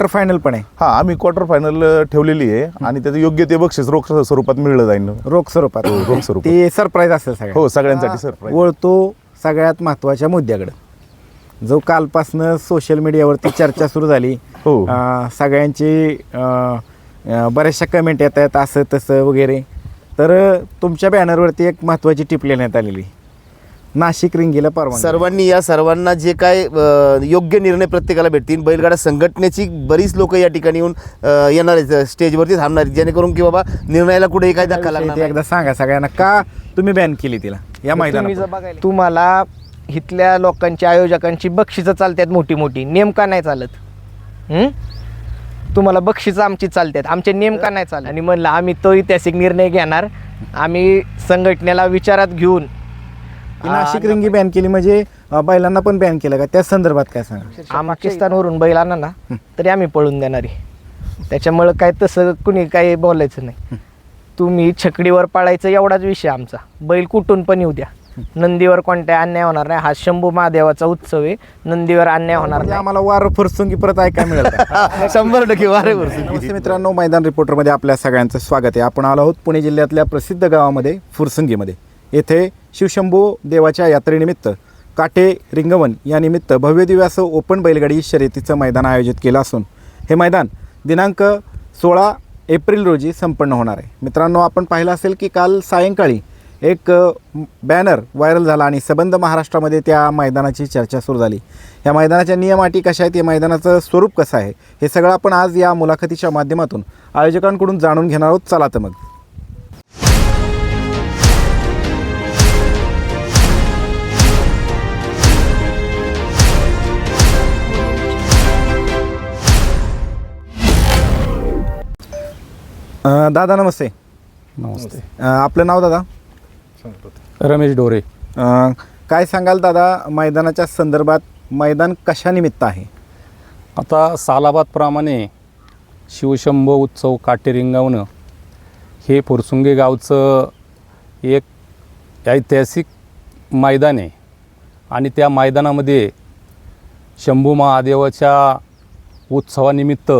Quarter final पण आहे. हा आम्ही क्वार्टर फायनल ठेवलेली आहे आणि त्याचं योग्य ते बक्षीस रोख स्वरूपात मिळलं जाईल. रोख स्वरूपात. हो, रोख स्वरूपात. ते सरप्राईज असेल सगळं हो सगळ्यांसाठी सरप्राईज वळतो सगळ्यात महत्त्वाच्या मुद्द्याकडं. जो कालपासनं सोशल मीडियावरती चर्चा सुरू झाली हो. सगळ्यांची बऱ्याचशा कमेंट येत आहेत असं तसं वगैरे. तर तुमच्या बॅनरवरती एक महत्त्वाची टिप लिहिण्यात आलेली नाशिक रिंगीला परवानगी. सर्वांनी या सर्वांना जे काय अ, योग्य निर्णय प्रत्येकाला भेटतील बैलगाडा संघटनेची बरीच लोक या ठिकाणी येऊन अ, येणार आहेत स्टेजवरती थांबणार आहेत जेणेकरून की बाबा निर्णयाला कुठेही काही धक्का लागणार ते नाही. एकदा सांगा सगळ्यांना का तुम्ही बॅन केली तिला या मैदानात बघायला- तुम्हाला इथल्या लोकांची आयोजकांची बक्षिसं चालतात मोठी मोठी नेमका नाही चालत. हं? तुम्हाला बक्षिसं आमची चालतात आमचे नेमका नाही चालत. आणि म्हणलं आम्ही तो ऐतिहासिक निर्णय घेणार. आम्ही संघटनेला विचारात घेऊन की नाशिक रिंगी बॅन केली म्हणजे अं, बैलांना पण बॅन केलं का? त्या संदर्भात काय सांगा पाकिस्तानवरून बैल आणा ना तरी आम्ही पळून देणारी त्याच्यामुळं काय तसं कुणी काही बोलायचं नाही. तुम्ही छकडीवर पाळायचं एवढाच विषय आमचा. बैल कुठून पण येऊ द्या. नंदीवर कोणत्या अन्याय होणार नाही. हा शंभू महादेवाचा उत्सव आहे. नंदीवर अन्याय होणार म्हणजे नाही. आम्हाला वार फुरसुंगी परत ऐकायला मिळेल का? शंभर टक्के वारे नमस्ते मित्रांनो मैदान रिपोर्टरमध्ये आपल्या सगळ्यांचं स्वागत आहे. आपण आलो आहोत पुणे जिल्ह्यातल्या प्रसिद्ध गावामध्ये फुरसंगीमध्ये. येथे शिवशंभू देवाच्या यात्रेनिमित्त काटे रिंगवन यानिमित्त भव्यदिव्य असं ओपन बैलगाडी शर्यतीचं मैदान आयोजित केलं असून हे मैदान दिनांक सोळा एप्रिल रोजी संपन्न होणार आहे. मित्रांनो आपण पाहिलं असेल की काल सायंकाळी एक बॅनर व्हायरल झाला आणि सबंध महाराष्ट्रामध्ये त्या मैदानाची चर्चा सुरू झाली. या मैदानाच्या नियम अटी कशा आहेत या मैदानाचं स्वरूप कसं आहे हे सगळं आपण आज या मुलाखतीच्या माध्यमातून आयोजकांकडून जाणून घेणार आहोत. चला तर मग. अ, दादा नमस्ते. नमस्ते. अ, आपलं नाव दादा? रमेश डोरे. अ, काय सांगाल दादा मैदानाच्या संदर्भात मैदान कशानिमित्त आहे? आता सालाबादप्रमाणे शिवशंभ उत्सव काटे रिंगावणं हे फुरसुंगे गावचं एक ऐतिहासिक मैदान आहे. आणि त्या मैदानामध्ये शंभू महादेवाच्या उत्सवानिमित्त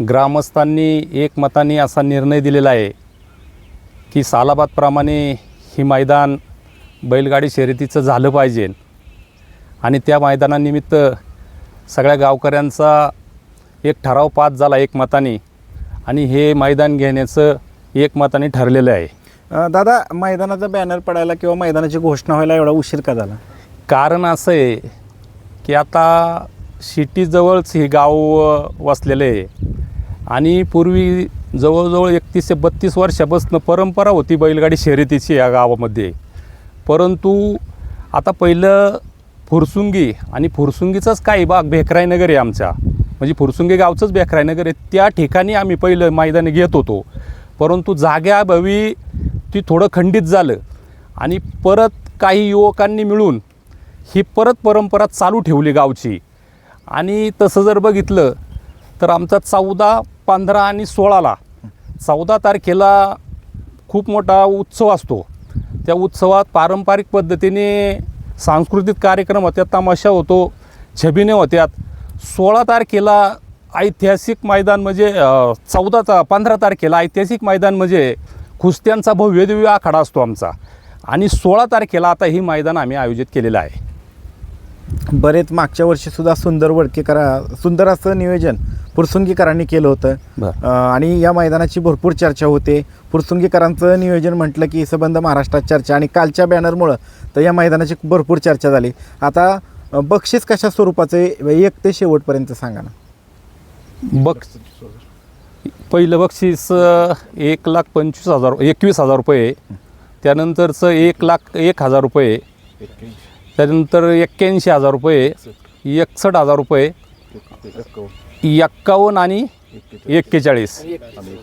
ग्रामस्थांनी एकमताने असा निर्णय दिलेला आहे की सालाबादप्रमाणे ही मैदान बैलगाडी शर्यतीचं झालं पाहिजे. आणि त्या मैदानानिमित्त सगळ्या गावकऱ्यांचा एक ठराव पास झाला एकमताने आणि हे मैदान घेण्याचं एकमताने ठरलेलं आहे. दादा मैदानाचा बॅनर पडायला किंवा मैदानाची घोषणा व्हायला एवढा उशीर का झाला? कारण असं आहे की आता सिटीजवळच हे गाव वसलेलं आहे. आणि पूर्वी जवळजवळ एकतीस ते बत्तीस वर्षापासून परंपरा होती बैलगाडी शर्यतीची या गावामध्ये. परंतु आता पहिलं फुरसुंगी आणि फुरसुंगीचाच काही भाग भेकरायनगर आहे आमचा. म्हणजे फुरसुंगी गावचंच भेकरायनगर आहे. त्या ठिकाणी आम्ही पहिलं मैदान घेत होतो. परंतु जाग्याभावी ती थोडं खंडित झालं आणि परत काही युवकांनी मिळून ही परत परंपरा चालू ठेवली गावची. आणि तसं जर बघितलं तर आमचा चौदा पंधरा आणि सोळाला चौदा तारखेला खूप मोठा उत्सव असतो. त्या उत्सवात पारंपरिक पद्धतीने सांस्कृतिक कार्यक्रम होत्यात तमाशा होतो छबिने होत्यात. सोळा तारखेला ऐतिहासिक मैदान म्हणजे चौदा ता पंधरा तारखेला ऐतिहासिक मैदान म्हणजे कुस्त्यांचा भव्यदिव्य आखाडा असतो आमचा. आणि सोळा तारखेला आता ही मैदान आम्ही आयोजित केलेलं आहे. बरेच मागच्या वर्षी सुद्धा सुंदर वडकेकरा सुंदर असं नियोजन फुरसुंगीकरांनी केलं होतं. आणि या मैदानाची भरपूर चर्चा होते. फुरसुंगीकरांचं नियोजन म्हटलं की संबंध महाराष्ट्रात चर्चा आणि कालच्या बॅनरमुळं तर या मैदानाची भरपूर चर्चा झाली. आता बक्षीस कशा स्वरूपाचे एक ते शेवटपर्यंत सांगा ना. बक पहिलं बक्षीस एक लाख पंचवीस हजार एकवीस हजार रुपये त्यानंतरचं एक लाख एक हजार रुपये त्यानंतर एक्क्याऐंशी हजार रुपये एकसष्ट हजार रुपये एक्कावन्न आणि एक्केचाळीस.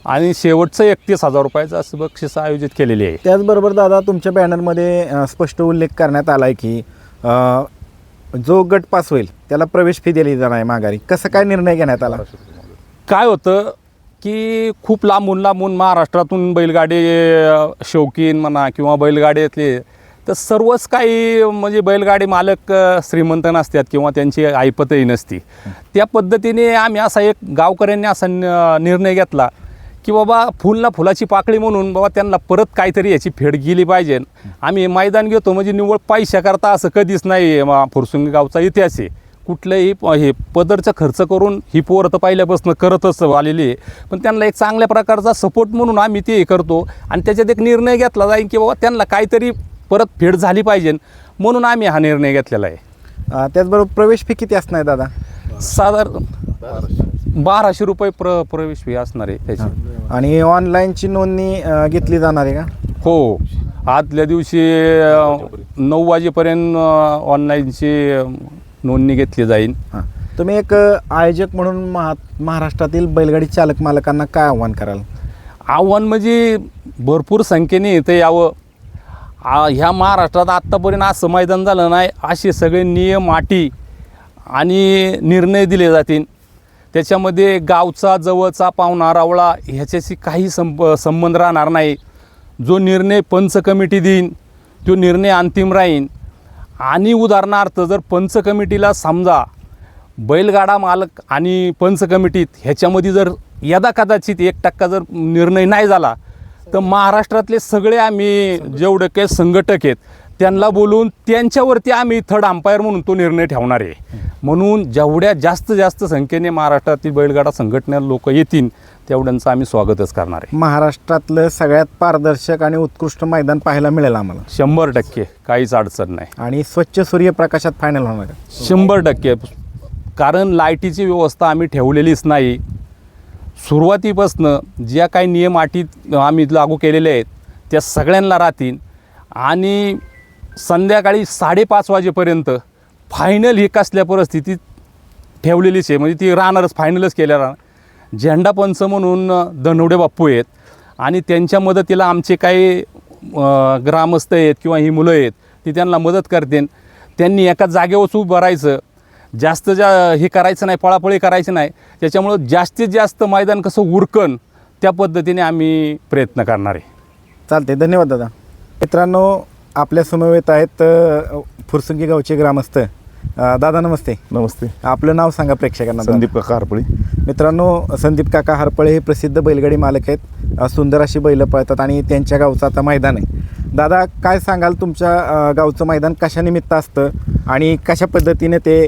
आणि शेवटचं एकतीस हजार रुपयाचं असं बक्षीस आयोजित केलेली आहे. त्याचबरोबर दादा तुमच्या बॅनरमध्ये स्पष्ट उल्लेख करण्यात आला आहे की जो गट पास होईल त्याला प्रवेश फी दिली जाणार आहे माघारी. कसं काय निर्णय घेण्यात आला? काय होतं की खूप लांबून लांबून महाराष्ट्रातून बैलगाडी शौकीन म्हणा किंवा बैलगाड्यातले तर सर्वच काही म्हणजे बैलगाडी मालक श्रीमंत नसतात किंवा त्यांची ऐपतही नसती. त्या पद्धतीने आम्ही असा एक गावकऱ्यांनी असा न- निर्णय घेतला की बाबा फुलला फुलाची पाकळी म्हणून बाबा त्यांना परत काहीतरी याची फेड गेली पाहिजे. आम्ही मैदान घेतो म्हणजे निव्वळ पैशाकरता असं कधीच नाही म- फुरसुंगी गावचा इतिहास आहे. कुठलंही हे पदरचा खर्च करून ही पोरं तर पहिल्यापासून करतच आलेली आहे. पण त्यांना एक चांगल्या प्रकारचा सपोर्ट म्हणून आम्ही ते करतो. आणि त्याच्यात एक निर्णय घेतला जाईल की बाबा त्यांना काहीतरी परत फेड झाली पाहिजे म्हणून आम्ही हा निर्णय घेतलेला आहे. अं, त्याचबरोबर प्रवेश फी किती असणार आहे दादा? साधारण बाराशे रुपये प्र प्रवेश फी असणार आहे त्याची. आणि ऑनलाईनची नोंदणी अं, घेतली जाणार आहे का? हो. आदल्या दिवशी अ, नऊ वाजेपर्यंत ऑनलाईनची अ, नोंदणी घेतली जाईल. हां. तुम्ही एक अं, आयोजक म्हणून महा महाराष्ट्रातील बैलगाडी चालक मालकांना काय आव्हान कराल? आव्हान म्हणजे भरपूर संख्येने इथं यावं. ह्या महाराष्ट्रात आत्तापर्यंत असं मैदान झालं नाही. असे सगळे नियम अटी आणि निर्णय दिले जातील. त्याच्यामध्ये गावचा जवळचा पाहुणा रावळा ह्याच्याशी काही संप संबंध राहणार नाही. जो निर्णय पंच कमिटी देईन तो निर्णय अंतिम राहीन. आणि उदाहरणार्थ जर पंच कमिटीला समजा बैलगाडा मालक आणि पंच कमिटीत ह्याच्यामध्ये जर यदा कदाचित एक टक्का जर निर्णय नाही झाला तर महाराष्ट्रातले सगळे आम्ही जेवढे काही संघटक आहेत त्यांना बोलून त्यांच्यावरती आम्ही थर्ड अंपायर म्हणून तो निर्णय ठेवणार आहे. म्हणून जेवढ्या जास्त जास्त संख्येने महाराष्ट्रातील बैलगाडा संघटना लोक येतील तेवढ्यांचं आम्ही स्वागतच करणार आहे. महाराष्ट्रातलं सगळ्यात पारदर्शक आणि उत्कृष्ट मैदान पाहायला मिळेल आम्हाला. शंभर टक्के काहीच अडचण नाही. आणि स्वच्छ सूर्यप्रकाशात फायनल होणार शंभर टक्के कारण लाईटीची व्यवस्था आम्ही ठेवलेलीच नाही. सुरुवातीपासनं ज्या काही नियम अटीत आम्ही लागू केलेले आहेत त्या सगळ्यांना राहतील. आणि संध्याकाळी साडेपाच वाजेपर्यंत फायनल ही कसल्या परिस्थितीत ठेवलेलीच आहे. म्हणजे ती राहणारच फायनलच केल्या राहणार. झेंडा पंच म्हणून धनवडे बाप्पू आहेत. आणि त्यांच्या मदतीला आमचे काही ग्रामस्थ आहेत किंवा ही मुलं आहेत ती त्यांना मदत करतील. त्यांनी एका जागेवरच उभं राहायचं. जास्त जा हे करायचं नाही पळापळी करायची नाही त्याच्यामुळं जास्तीत जास्त मैदान कसं उरकन त्या पद्धतीने आम्ही प्रयत्न करणार आहे. चालते धन्यवाद दादा. मित्रांनो आपल्या समवेत आहेत अ, फुरसुंगी गावचे ग्रामस्थ. अ, दादा नमस्ते. नमस्ते. आपलं नाव सांगा प्रेक्षकांना संदीप काका हरपळी. मित्रांनो संदीप काका हरपळे हे प्रसिद्ध बैलगाडी मालक आहेत. अ, सुंदर अशी बैलं पळतात आणि त्यांच्या गावचं आता मैदान आहे. दादा काय सांगाल तुमच्या गावचं मैदान कशानिमित्त असतं आणि कशा पद्धतीने ते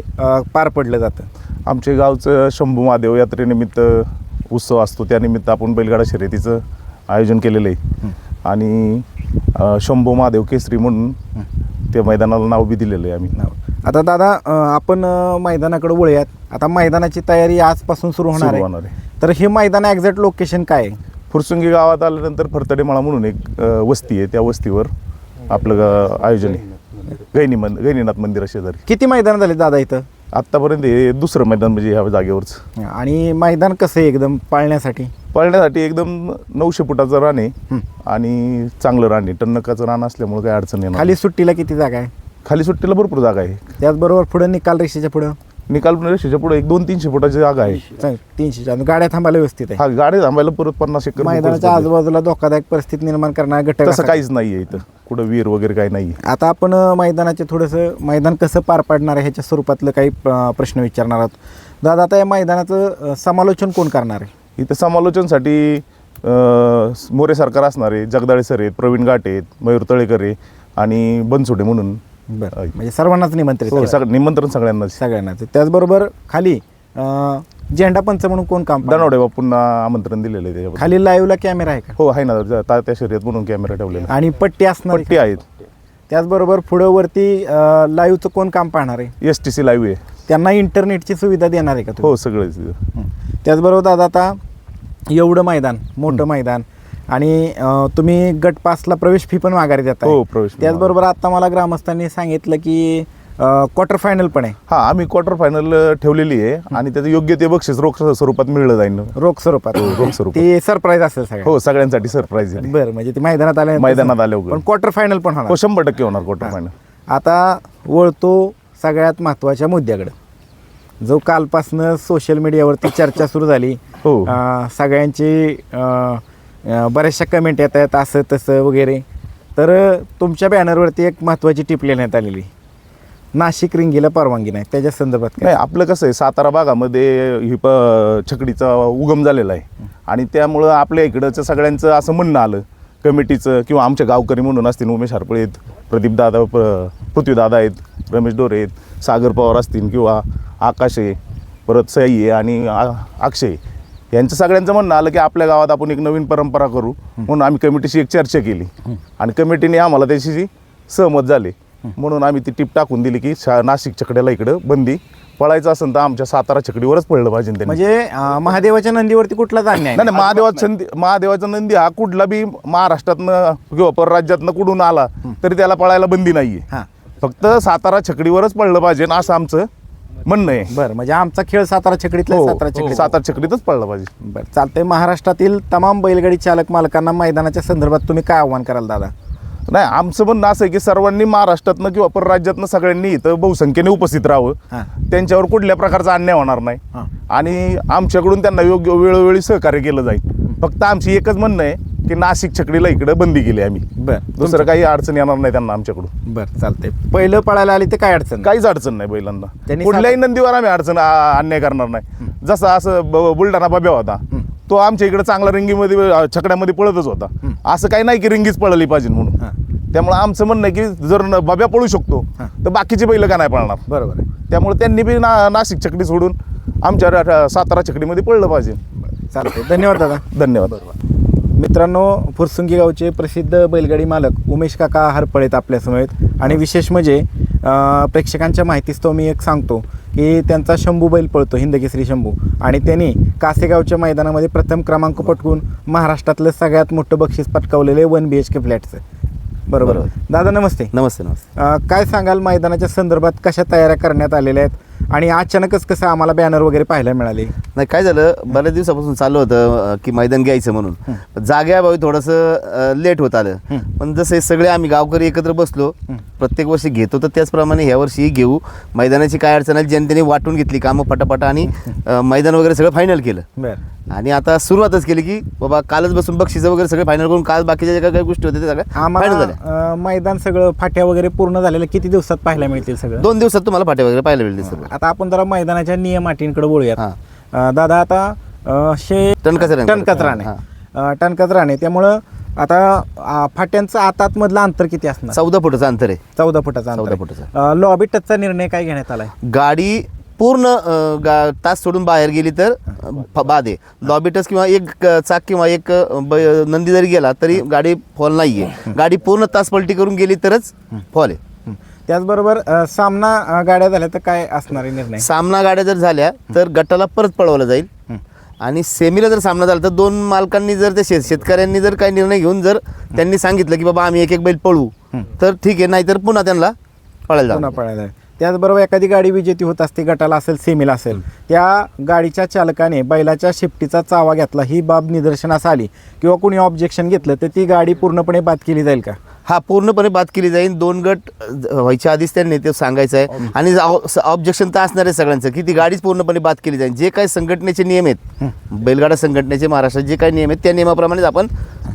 पार पडलं जातं? आमचे गावचं शंभू महादेव यात्रेनिमित्त उत्सव असतो. त्यानिमित्त आपण बैलगाडा शर्यतीचं आयोजन केलेलं आहे. आणि शंभू महादेव केसरी म्हणून त्या मैदानाला नाव बी दिलेलं आहे आम्ही. नाव. आता दादा आपण मैदानाकडे वळूयात. आता मैदानाची तयारी आजपासून सुरू होणार सुरू आहे. होणार आहे. तर हे मैदान एक्झॅक्ट लोकेशन काय आहे? फुरसुंगी गावात आल्यानंतर फरतडेमाळा म्हणून एक अ, वस्ती आहे. त्या वस्तीवर आपलं ग- आयोजन आहे. गैनी मन गैनीनाथ मंदिरा शेजारी. किती मैदान झाले दादा इथं? आत्तापर्यंत हे दुसरं मैदान म्हणजे ह्या जागेवरच. आणि मैदान कसं आहे एकदम पाळण्यासाठी? पळण्यासाठी एकदम नऊशे फुटाचं रान आहे. आणि चांगलं रान आहे. टन्नकाचं रान असल्यामुळे काही अडचण येणार खाली सुट्टीला किती जागा आहे? खाली सुट्टीला भरपूर जागा आहे. त्याचबरोबर पुढे निकाल रेषेच्या पुढं? निकाल रेषेच्या पुढे एक दोन तीनशे फुटाची जागा आहे. तीनशे. गाड्या थांबायला व्यवस्थित आहे. हा गाडी थांबायला परत पन्नास एकर मैदानाच्या आजूबाजूला धोकादायक परिस्थिती निर्माण करणारा. घटक तसं असा- काहीच नाही आहे इथं. कुठं विहीर वगैरे काही नाही. आता आपण मैदानाचे थोडंसं मैदान कसं पार पाडणार आहे ह्याच्या स्वरूपातलं काही प्रश्न विचारणार आहोत. दादा आता या मैदानाचं समालोचन कोण करणार आहे? इथं समालोचनसाठी मोरे सरकार असणारे जगदाळे सर आहेत प्रवीण गाटे आहेत मयूर तळेकर आहे आणि बनसोडे म्हणून बरं. म्हणजे सर्वांनाच निमंत्रित हो. सग- निमंत्रण सगळ्यांनाच सगळ्यांनाच त्याचबरोबर खाली अ, झेंडा पंच म्हणून कोण काम? दनवडे बापूंना आमंत्रण दिलेलं आहे त्याच्याबद्दल खाली लाईव्हला कॅमेरा आहे का हो आहे ना ज- तात्या शर्यत म्हणून कॅमेरा ठेवलेला आणि पट्टी असणार आहे पट्टी आहेत? त्याचबरोबर पुढं वरती लाईव्हचं कोण काम पाहणार आहे एस टी सी लाईव्ह आहे त्यांना इंटरनेटची सुविधा देणार आहे का तुम्ही? हो सगळेच हं. त्याचबरोबर दादा आता एवढं मैदान मोठं मैदान आणि अं, तुम्ही गट पासला प्रवेश फी पण माघारी देता हो, प्रवेश fee त्याचबरोबर आता मला ग्रामस्थांनी सांगितलं की क्वार्टर फायनल पण आहे. हा आम्ही क्वार्टर फायनल ठेवलेली आहे आणि त्याचं योग्य ते बक्षीस रोख स्वरूपात मिळलं जाईल. रोख स्वरूपात. हो, रोख स्वरूपात. ते सरप्राईज असेल सगळं हो सगळ्यांसाठी सरप्राईज बरं म्हणजे ते मैदानात आले मैदानात आल्यावर. पण क्वार्टर फायनल पण हो होणार शंभर टक्के होणार क्वार्टर फायनल आता वळतो सगळ्यात महत्त्वाच्या मुद्द्याकडं. जो कालपासनं सोशल मीडियावरती चर्चा सुरू झाली हो. अं, सगळ्यांची अं, बऱ्याचशा कमेंट येत आहेत असं तसं वगैरे. तर तुमच्या बॅनरवरती एक महत्त्वाची टिप लिहिण्यात आलेली. नाशिक रिंगीला परवानगी नाही त्याच्या संदर्भात काय? नाही आपलं कसं आहे सातारा भागामध्ये ही प छकडीचा उगम झालेला आहे. आणि त्यामुळं आपल्या इकडचं सगळ्यांचं असं म्हणणं आलं कमिटीचं किंवा आमच्या गावकरी म्हणून असतील उमेश हरपळे आहेत प्रदीपदादा प पृथ्वीदादा आहेत रमेश डोरे आहेत सागर पवार असतील किंवा आकाश आहे परत सई आहे आणि अक्षय यांचं सगळ्यांचं म्हणणं आलं की आपल्या गावात आपण एक नवीन परंपरा करू. म्हणून आम्ही कमिटीशी एक चर्चा केली. आणि कमिटीने आम्हाला त्याशी सहमत झाले. म्हणून आम्ही ती टीप टाकून दिली की नाशिक छकड्याला इकडं बंदी पळायचं असेल तर आमच्या सातारा छकडीवरच पडलं पाहिजे म्हणजे महादेवाच्या नंदीवरती कुठलाच अन्याय नाही नाही. महादेवाचा नंदी महादेवाचा नंदी हा कुठला बी महाराष्ट्रातनं किंवा परराज्यातनं कुठून आला तरी त्याला पळायला बंदी नाहीये. फक्त सातारा छकडीवरच पडलं पाहिजे असं आमचं म्हणणं आहे बरं म्हणजे आमचा खेळ सातारा छकडीतला आहे, हो, सातारा हो, छकडीत. सातारा छकडीतच पडलं पाहिजे. बरं चालतंय. महाराष्ट्रातील तमाम बैलगाडी चालक मालकांना मैदानाच्या संदर्भात तुम्ही काय आव्हान कराल दादा? नाही आमचं म्हणणं असं आहे की सर्वांनी महाराष्ट्रातनं किंवा परराज्यातनं सगळ्यांनी इथं बहुसंख्येने उपस्थित राहावं. हां. त्यांच्यावर कुठल्या प्रकारचा अन्याय होणार नाही. हां. आणि आमच्याकडून त्यांना योग्य वेळोवेळी सहकार्य केलं जाईल. फक्त आमची एकच म्हणणं आहे की नाशिक छकडीला इकडं बंदी केली आम्ही. बरं. दुसरं काही अडचण येणार नाही त्यांना आमच्याकडून. बरं चालतंय. पहिलं पळायला आली तर काय अडचण. काहीच अडचण नाही बैलांना त्यांनी कुठल्याही नंदीवर आम्ही अडचण आ- अन्याय करणार नाही. जसं असं ब- बुलढाणा बाब्या होता तो आमच्या इकडे चांगला रिंगीमध्ये अ, छकड्यामध्ये पळतच होता. असं काही नाही की रिंगीच पळली पाहिजे हां. म्हणून त्यामुळे आमचं म्हणणं आहे की जर न- बाब्या पळू शकतो हां. तर बाकीचे बैल का नाही पळणार? बरोबर आहे. त्यामुळे त्यांनी बी ना नाशिक छकडी सोडून आमच्या रा- सातारा छकडीमध्ये पळलं पाहिजे. बरं, चालतंय. धन्यवाद दादा. धन्यवाद. मित्रांनो फुरसुंगी गावचे प्रसिद्ध बैलगाडी मालक उमेश काका हरपळेत आपल्यासमोर आहेत आणि विशेष म्हणजे प्रेक्षकांच्या माहितीस्तव मी एक सांगतो की त्यांचा शंभू बैल पळतो हिंदकेसरी शंभू. आणि त्यांनी कासेगावच्या मैदानामध्ये प्रथम क्रमांक पटकून महाराष्ट्रातलं सगळ्यात मोठं बक्षीस पटकावलेलं आहे वन बी एच के फ्लॅटचं. बरोबर. दादा नमस्ते. नमस्ते नमस्ते. काय सांगाल? मैदानाच्या संदर्भात कशा तयाऱ्या करण्यात आलेल्या आहेत? आणि अचानकच कसं आम्हाला बॅनर वगैरे पाहायला मिळाले? नाही काय झालं? बऱ्याच दिवसापासून चालू होतं की मैदान घ्यायचं म्हणून. जाग्याभावी थोडंसं लेट होत आलं. पण जसे सगळे आम्ही गावकरी एकत्र बसलो प्रत्येक वर्षी घेतो तर त्याचप्रमाणे ह्या वर्षी घेऊ. मैदानाची काय अडचण आली? जनतेने वाटून घेतली कामं पटापट आणि मैदान वगैरे सगळं फायनल केलं. आणि आता सुरुवातच केली की बाबा कालच बसून बक्षिसं वगैरे सगळे फायनल करून काल बाकीच्या ज्या काही गोष्टी होत्या त्या सगळ्या मैदान सगळं फाट्या वगैरे पूर्ण झालेलं किती दिवसात पाहायला मिळतील सगळं? दोन दिवसात तुम्हाला फाटे वगैरे पाहायला मिळतील सगळं. आता आपण जरा मैदानाच्या नियम अटींकडे बोलूयात हां. अं, दादा आता शे टनकचऱ्याने. टनकचराने हां. अं, टनकचराने त्यामुळं आता अं, फाट्यांचं आतात मधलं अंतर किती असणार? चौदा फुटाचं अंतर आहे. चौदा फुटाचा चौदा अंतर फुटाचा. लॉबी टचचा निर्णय काय घेण्यात आलाय? गाडी पूर्ण अं, गा तास सोडून बाहेर गेली तर अं, फ- बाद आहे. लॉबी टच किंवा एक अं, चाक किंवा एक अं, ब- नंदी जरी गेला तरी गाडी फॉल नाही आहे गाडी पूर्ण तास पलटी करून गेली तरच फॉल आहे. त्याचबरोबर अं, सामना अं, गाड्या झाल्या तर काय असणार आहे निर्णय? सामना गाड्या जर झाल्या तर गटाला परत पळवलं जाईल. आणि सेमीला जर सामना झाला तर दोन मालकांनी जर त्या शेत शेतकऱ्यांनी जर काही निर्णय घेऊन जर त्यांनी सांगितलं की बाबा आम्ही एक एक बैल पळू. तर ठीक आहे नाहीतर पुन्हा त्यांना पळायला पुन्हा जावं. पळायला त्याचबरोबर एखादी गाडी विजेती होत असते गटाला असेल सेमीला असेल त्या गाडीच्या चालकाने बैलाच्या शिफ्टीचा चावा घेतला. ही बाब निदर्शनास आली. किंवा कुणी ऑब्जेक्शन घेतलं तर ती गाडी पूर्णपणे बाद केली जाईल का? हा पूर्णपणे बाद केली जाईल. दोन गट व्हायच्या आधीच त्यांनी ते सांगायचं आहे आणि ऑब्जेक्शन तर असणार आहे सगळ्यांचं की ती गाडीच पूर्णपणे बाद केली जाईल. जे काही संघटनेचे नियम आहेत बैलगाडा संघटनेचे महाराष्ट्रात जे काही नियम आहेत त्या नियमाप्रमाणेच आपण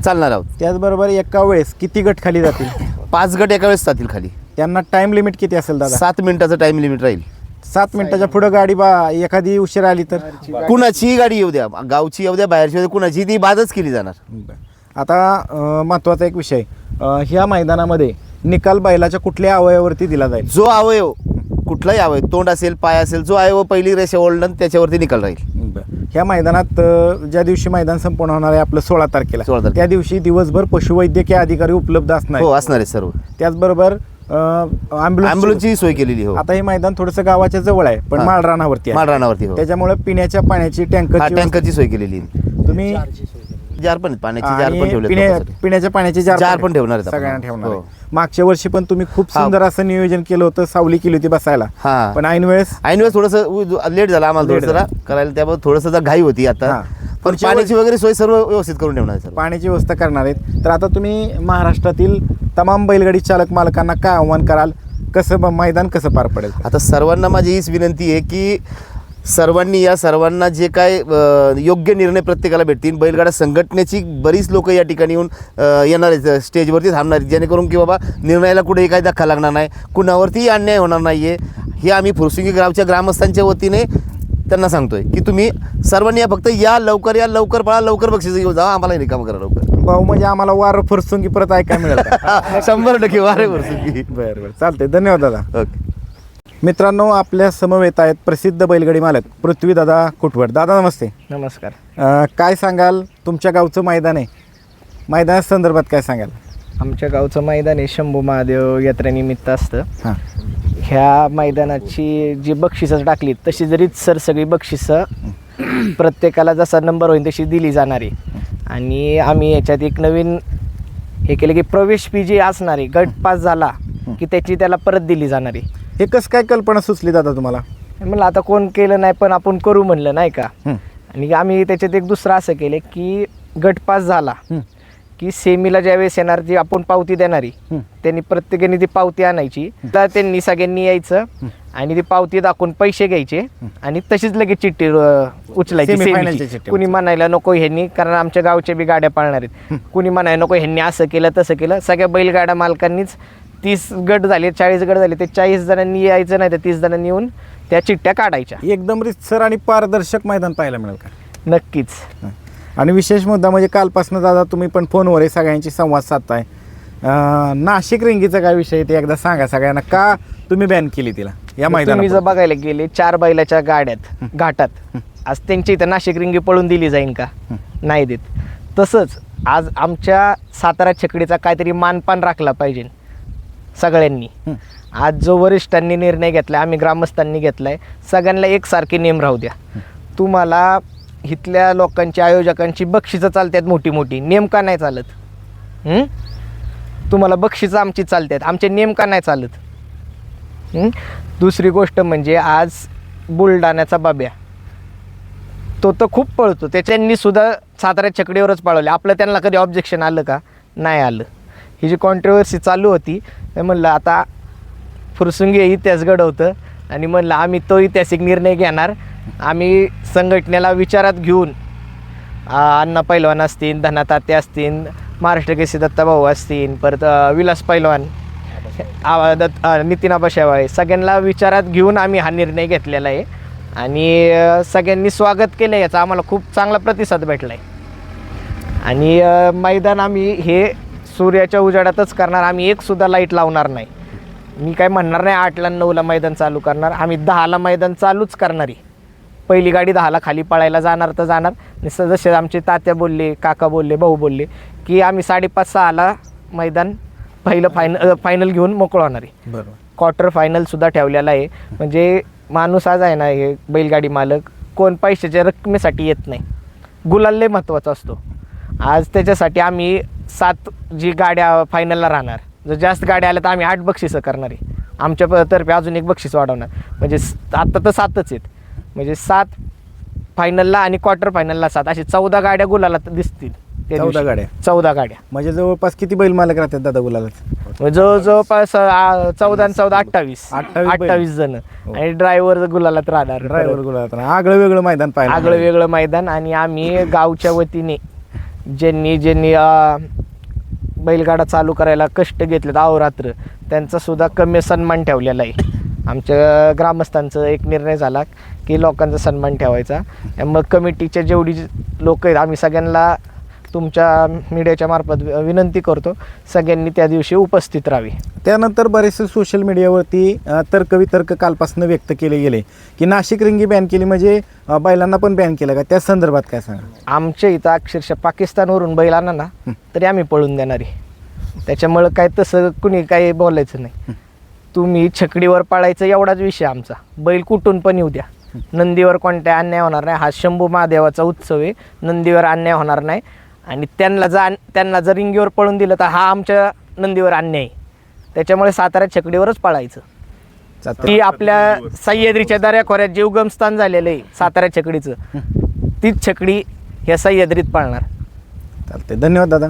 चालणार आहोत. त्याचबरोबर एका वेळेस किती गट खाली जातील? पाच गट एका वेळेस जातील खाली. त्यांना टाइम लिमिट किती असेल दादा? सात मिनिटाचं टाइम लिमिट राहील. सात मिनिटाच्या पुढे गाडी बा एखादी उशीर आली तर? कुणाचीही गाडी येऊ द्या गावची येऊ द्या बाहेरची येऊ द्या कुणाची ती बादच केली जाणार. आता महत्त्वाचा एक विषय. ह्या मैदानामध्ये निकाल बैलाच्या कुठल्या अवयवावरती दिला जाईल जो अवयव कुठलाही अवयव तोंड असेल पाय असेल जो अवयव पहिली रेषा ओढलं त्याच्यावरती निकाल राहील ह्या मैदानात ज्या दिवशी मैदान संपन्न होणार आहे आपलं सोळा तारखेला 16 तारखेला. त्या दिवशी दिवसभर पशुवैद्यकीय अधिकारी उपलब्ध असणार हो आहेत. असणार आहे सर्व त्याचबरोबर अँब्युलन्स ॲम्ब्युलन्सची सोय केलेली हो आता हे मैदान थोडंसं गावाच्या जवळ आहे पण हा. माळरानावरती आहे माळरानावरती हो त्याच्यामुळे पिण्याच्या पाण्याची हा टँकर टँकरची सोय केलेली आहे. तुम्ही जार पण आहेत, पाण्याची जार आणि पण ठेवले पिण्या- पिण्याच्या पाण्याचे जार जार पण ठेवणार आहेत आपण. सगळ्यांना ठेवणार हो. आहे. मागच्या वर्षी पण तुम्ही खूप हा. सुंदर असं नियोजन केलं होतं सावली केली होती बसायला हा. पण ऐन वेळेस ऐन वेळेस थोडंसं लेट झाला आम्हाला Late करायला त्यामुळे थोडंसं जरा घाई होती हा. आता पण पुढच्या पाण्याची वगैरे सोय सर्व व्यवस्थित करून ठेवणार आहे सर्व पाण्याची व्यवस्था करणार आहेत तर आता तुम्ही महाराष्ट्रातील तमाम बैलगाडी चालक मालकांना काय आव्हान कराल कसं ब- मैदान कसं पार पडेल आता सर्वांना माझी हीच विनंती आहे की सर्वांनी या सर्वांना जे काय योग्य निर्णय प्रत्येकाला भेटतील बैलगाडा संघटनेची बरीच लोक या ठिकाणी येऊन येणार आहेत स्टेजवरती थांबणार आहेत. जेणेकरून की बाबा निर्णयाला कुठेही काही धक्का लागणार नाही कुणावरतीही अन्याय होणार नाही आहे हे आम्ही फुरसुंगी गावच्या ग्रामस्थांच्या वतीने त्यांना सांगतोय की तुम्ही सर्वांनी या फक्त या लवकर या लवकर पळा लवकर बक्षीस घेऊन जा आम्हाला रिकामं करा लवकर. भाऊ म्हणजे आम्हाला वार फुरसुंगी परत ऐकायला मिळेल? शंभर टक्के वारे फुरसुंगी. बरं बरं. चालतंय. धन्यवाद दादा. ओके. मित्रांनो आपल्या समवेत आहेत प्रसिद्ध बैलगाडी मालक पृथ्वीदादा कुटवड दादा नमस्ते. नमस्कार. अं, काय सांगाल? तुमच्या गावचं मैदान आहे. मैदाना संदर्भात काय सांगाल? आमच्या गावचं मैदान हे शंभू महादेव यात्रेनिमित्त असतं. हां. ह्या मैदानाची जी बक्षिसं टाकली तशी जरीच सर सगळी बक्षिसं प्रत्येकाला जसा नंबर होईल तशी दिली जाणार आहे. आणि आम्ही याच्यात एक नवीन हे केलं की प्रवेश फी जी असणार आहे गट पास झाला की त्याची त्याला परत दिली जाणार आहे. हे कसं काय कल्पना सुचली दादा तुम्हाला? म्हणलं आता कोण केलं नाही पण आपण करू म्हणलं नाही का? हं. आणि आम्ही त्याच्यात एक दुसरं असं केलं की गट पास झाला. हं. की सेमीला ज्यावेळेस येणार जी आपण पावती देणारी हं. त्यांनी प्रत्येकाने ती पावती आणायची. तर त्यांनी सगळ्यांनी यायचं आणि ती पावती दाखवून पैसे घ्यायचे आणि तशीच लगेच चिठ्ठी अं, उचलायची Semi final ची सेमीची. चिठ्ठी कुणी म्हणायला नको ह्यांनी कारण आमच्या गावच्या बी गाड्या पाळणार आहेत. कुणी म्हणायला नको ह्यांनी असं केलं तसं केलं. सगळ्या बैलगाड्या मालकांनीच तीस गट झाले चाळीस गट झाले ते चाळीस जणांनी यायचं नाही तर तीस जणांनी येऊन त्या चिठ्ठ्या काढायच्या. एकदम रितसर आणि पारदर्शक मैदान पाहायला मिळेल का? नक्कीच. आणि विशेष मुद्दा म्हणजे कालपासून दादा तुम्ही पण फोनवर आहे सगळ्यांची संवाद साधताय. अं, नाशिक रिंगीचा काय विषय आहे ते एकदा सांगा सगळ्यांना. का तुम्ही बॅन केली तिला या तुम्ही जर मैदानात बघायला गेले चार बैलाच्या गाड्यात घाटात आज त्यांची इथं नाशिक रिंगी पळून दिली जाईन का? नाही देत. तसंच आज आमच्या सातारा छकडीचा काहीतरी मानपान राखला पाहिजे. सगळ्यांनी. आज जो वरिष्ठांनी निर्णय घेतलाय आम्ही ग्रामस्थांनी घेतलाय सगळ्यांना एकसारखे नेम राहू द्या. तुम्हाला इथल्या लोकांची आयोजकांची बक्षिसं चालतात मोठी मोठी नेम का नाही चालत? हं? तुम्हाला बक्षिसं आमची चालतात आमचे नेम का नाही चालत? हं? दुसरी गोष्ट म्हणजे आज बुलढाण्याचा बाब्या. तो तर खूप पळतो. त्याच्यांनी सुद्धा सातारा छकडीवरच पळवले आपलं त्यांना कधी ऑब्जेक्शन आलं का? नाही आलं. ही जी कॉन्ट्रोवर्सी चालू होती तर म्हणलं आता फुरसुंगी इतिहास घडवतं आणि म्हणलं आम्ही तो ऐतिहासिक निर्णय घेणार. आम्ही संघटनेला विचारात घेऊन अण्णा पैलवान असतील धना तात्या असतील महाराष्ट्र केसी दत्ताभाऊ असतील परत विलास पैलवान दत्त नितीन आबाशाबाई सगळ्यांना विचारात घेऊन आम्ही हा निर्णय घेतलेला आहे. आणि सगळ्यांनी स्वागत केलं याचा आम्हाला खूप चांगला प्रतिसाद भेटला आहे आणि मैदान आम्ही हे सूर्याच्या उजाडातच करणार. आम्ही एक सुद्धा लाइट लावणार नाही. मी काय म्हणणार नाही आठला नऊला मैदान चालू करणार. आम्ही दहाला मैदान चालूच करणार आहे. पहिली गाडी दहाला खाली पळायला जाणार तर जाणार. आणि जसे आमचे तात्या बोलले काका बोलले भाऊ बोलले की आम्ही साडेपाच सहाला मैदान पहिलं फायनल फायनल घेऊन मोकळं होणार आहे. बरोबर. क्वार्टर फायनलसुद्धा ठेवलेला आहे. म्हणजे माणूस आज आहे ना हे बैलगाडी मालक कोण पैशाच्या रकमेसाठी येत नाही. गुलाल लय महत्त्वाचा असतो. आज त्याच्यासाठी आम्ही सात जी गाड्या फायनलला राहणार. जर जास्त गाड्या आल्या तर आम्ही आठ बक्षिसं करणार आहे. आमच्या प- तर्फे अजून एक बक्षीस वाढवणार. म्हणजे स- आता तर सातच आहेत. म्हणजे सात फायनलला आणि क्वार्टर फायनलला सात. असे चौदा गाड्या गुलाला दिसतील. त्या चौदा दिवशी. गाड्या? चौदा गाड्या. म्हणजे जवळपास किती बैल मालक राहतात दादा गुलालाच म्हणजे जवळ जवळपास आ, चौदा आणि चौदा अठ्ठावीस. अठ्ठावीस बैल. अठ्ठावीस जण. आणि ड्रायव्हर गुलालात राहणार. ड्रायव्हर गुलालात आगळं वेगळं मैदान पाहिलं आगळं वेगळं मैदान आणि आम्ही गावच्या वतीने ज्यांनी ज्यांनी बैलगाडा चालू करायला कष्ट घेतलेत अहोरात्र त्यांचासुद्धा कमी सन्मान ठेवलेला आहे. आमच्या ग्रामस्थांचा एक निर्णय झाला की लोकांचा सन्मान ठेवायचा. मग कमिटीच्या जेवढी लोक आहेत आम्ही सगळ्यांना तुमच्या मीडियाच्या मार्फत विनंती करतो सगळ्यांनी त्या दिवशी उपस्थित राहावे. त्यानंतर बरेचसे सोशल मीडियावरती तर्कवितर्क कालपासून व्यक्त केले गेले. की नाशिक रिंगी बॅन केली म्हणजे बैलांना पण बॅन केलं का? त्या संदर्भात काय सांगा आमच्या इथं अक्षरशः पाकिस्तानवरून बैल आणा ना तरी आम्ही पळून देणार आहे. त्याच्यामुळं काय तसं कुणी काही बोलायचं नाही. तुम्ही छकडीवर पाळायचं एवढाच विषय आमचा. बैल कुठून पण येऊ द्या. नंदीवर कोणत्या अन्याय होणार नाही. हा शंभू महादेवाचा उत्सव आहे. नंदीवर अन्याय होणार नाही. आणि त्यांना जर त्यांना जर रिंगीवर पळून दिलं तर हा आमच्या नंदीवर अन्याय. आहे. त्याच्यामुळे सातारा छकडीवरच पाळायचं. ती आपल्या सह्याद्रीच्या दऱ्याखोऱ्यात जे उगमस्थान झालेलं आहे सातारा छकडीचं. तीच छकडी ह्या सह्याद्रीत पाळणार. चालतंय. धन्यवाद दादा.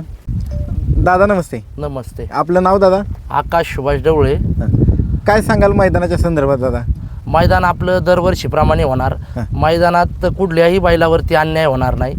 दादा नमस्ते. नमस्ते. आपलं नाव दादा? आकाश सुभाष ढवळे. हं. काय सांगाल मैदानाच्या संदर्भात दादा? मैदान आपलं दरवर्षीप्रमाणे होणार. मैदानात कुठल्याही बैलावरती अन्याय होणार नाही.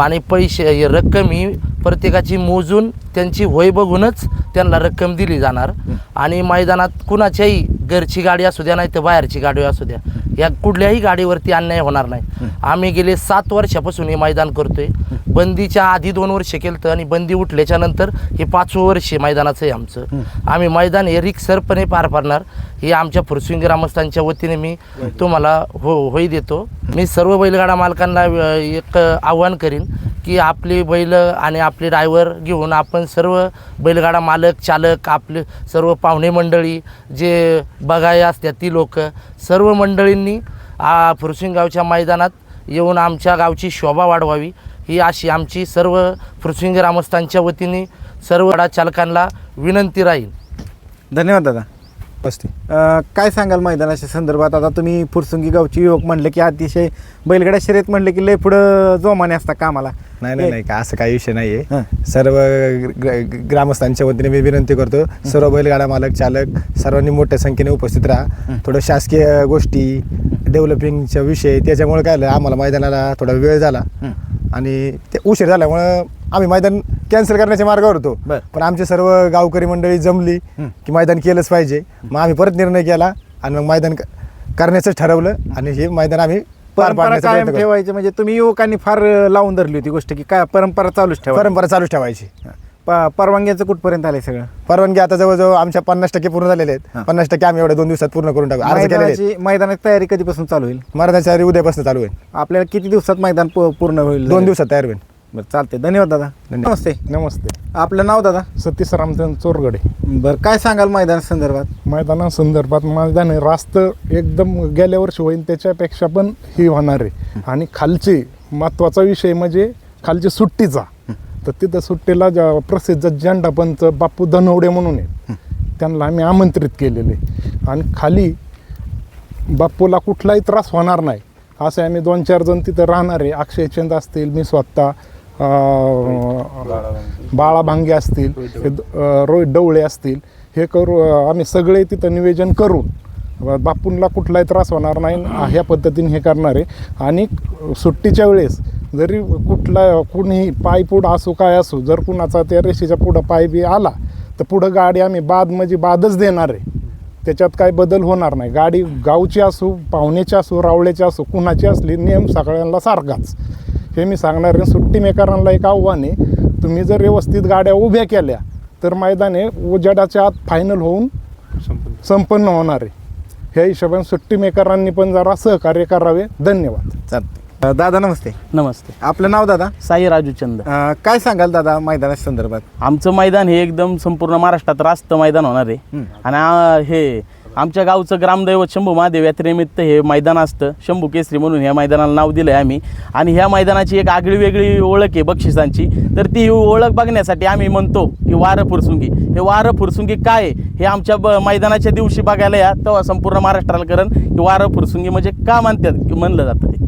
आणि पैसे रक्कम ही प्रत्येकाची मोजून त्यांची होय बघूनच त्यांना रक्कम दिली जाणार. आणि मैदानात कुणाच्याही घरची गाडी असू द्या नाही तर बाहेरची गाडी असू द्या या कुठल्याही गाडीवरती अन्याय होणार नाही. आम्ही गेले सात वर्षापासून हे मैदान करतोय. बंदीच्या आधी दोन वर्ष केलं तर आणि बंदी उठल्याच्या नंतर हे पाचवं वर्ष आहे मैदानाचं आहे आमचं. आम्ही मैदान हे रिक्सरपणे पार पाडणार. हे आमच्या फुरसिंग ग्रामस्थांच्या वतीने मी तुम्हाला हो होई देतो. मी सर्व बैलगाडा मालकांना एक आव्हान करीन की आपली बैल आणि आपले ड्रायव्हर घेऊन आपण सर्व बैलगाडा मालक चालक आपले सर्व पाहुणे मंडळी जे बघाय असतात ती लोक सर्व मंडळींनी फुरसिंगावच्या गावच्या मैदानात येऊन आमच्या गावची शोभा वाढवावी. ही अशी आमची सर्व फुरसिंग ग्रामस्थांच्या वतीने सर्व गाडा चालकांना विनंती राहील धन्यवाद दादा. बसते अ, काय सांगाल मैदानाच्या संदर्भात? आता तुम्ही फुरसुंगी गावची युवक म्हणले की अतिशय बैलगाड्या शर्यत म्हणले की लय पुढं जोमाने असता कामाला. नाही नाही नाही का असं काही विषय नाही हां. आहे सर्व ग्र- ग्रामस्थांच्या वतीने मी विनंती करतो सर्व बैलगाडा मालक चालक सर्वांनी मोठ्या संख्येने उपस्थित राहा. थोडं शासकीय गोष्टी डेव्हलपिंगच्या विषय त्याच्यामुळे काय झालं आम्हाला मैदानाला थोडा वेळ झाला. आणि ते उशीर झाल्यामुळं आम्ही मैदान कॅन्सल करण्याच्या मार्गावर होतो. बरं. पण आमचे सर्व गावकरी मंडळी जमली की मैदान केलंच पाहिजे. मग आम्ही परत निर्णय केला आणि मग मैदान क- करण्याचं ठरवलं आणि हे मैदान आम्ही पार परंपरा पाडण्याचा कायम प्रयत्न करू. ठेवायची म्हणजे तुम्ही युवकांनी फार अ, लावून धरली होती गोष्ट की काय परंपरा चालूच ठेवा परंपरा चालूच ठेवायची. प- परवानग्याचं कुठपर्यंत आलंय सगळं? परवानगी आता जवळजवळ आमच्या पन्नास टक्के पूर्ण झालेले आहेत पन्नास टक्के आम्ही एवढ्या दोन दिवसात पूर्ण करून टाकू. अर्ज केलेले आहेत. मैदानाची मैदानाची तयारी कधीपासून चालू होईल? मराठ्याच्या आधी उद्यापासून चालू होईल. आपल्याला किती दिवसात मैदान पू- पूर्ण होईल? दोन दिवसात तयार होईल. बरं चालते धन्यवाद दादा. नमस्ते. नमस्ते. आपलं नाव दादा? सतीश रामचंद्र चोरगडे. बरं काय सांगाल मैदान संदर्भात? मैदान आहे रास्त एकदम गेल्या वर्षी होईल त्याच्यापेक्षा पण ही होणार आहे. आणि खालची महत्त्वाचा विषय म्हणजे खालची सुट्टीचा. तर तिथं सुट्टीला ज्या प्रसिद्ध झेंडा पंच बापू धनवडे म्हणून आहेत त्यांना आम्ही आमंत्रित केलेले. आणि खाली बापूला कुठलाही त्रास होणार नाही. असे आम्ही दोन चार जण तिथं राहणार आहे. अक्षय चंद असतील मी स्वतः बाळा भांगे असतील हे रोहित डवळे असतील हे करू आम्ही सगळे तिथं निवेदन करून ब- बापूंला कुठलाही त्रास होणार नाही ह्या पद्धतीने हे करणार आहे. आणि सुट्टीच्या वेळेस जरी कुठला कुणीही पाय पुढं असो काय असो जर कुणाचा त्या रेषेच्या पुढं पाय बी आला तर पुढं गाडी आम्ही बाद म्हणजे बादच देणार आहे. त्याच्यात काय बदल होणार नाही. गाडी गावची असो पाहुण्याची असो रावळ्याची असो कुणाची असली नियम सगळ्यांना सारखाच. हे मी सांगणार आहे. सुट्टी मेकरांना एक आव्हान आहे. तुम्ही जर व्यवस्थित गाड्या उभ्या केल्या तर मैदान उजेडाच्या आत फायनल होऊन संपन्न. होणार आहे. ह्या हिशोबाने सुट्टी मेकरांनी पण जरा सहकार्य करावे. धन्यवाद. चालते दादा नमस्ते. नमस्ते. आपलं नाव दादा? साई राजू चंद. अ, काय सांगाल दादा मैदानाच्या संदर्भात? आमचं मैदान हे एकदम संपूर्ण महाराष्ट्रात रास्त मैदान होणार आहे. आणि आ- हे आमच्या गावचं ग्रामदैवत शंभू महादेव यात्रेनिमित्त हे मैदान असतं. शंभू केसरी म्हणून ह्या मैदानाला नाव दिलं आहे आम्ही. आणि ह्या मैदानाची एक आगळी वेगळी ओळख आहे बक्षिसांची. तर ती ओळख बघण्यासाठी आम्ही म्हणतो की वारं फुरसुंगी. हे वारं फुरसुंगी काय आहे? हे आमच्या ब मैदानाच्या दिवशी बघायला या तेव्हा संपूर्ण महाराष्ट्राला करण की वारं फुरसुंगी म्हणजे का म्हणतात की म्हणलं जातं ते.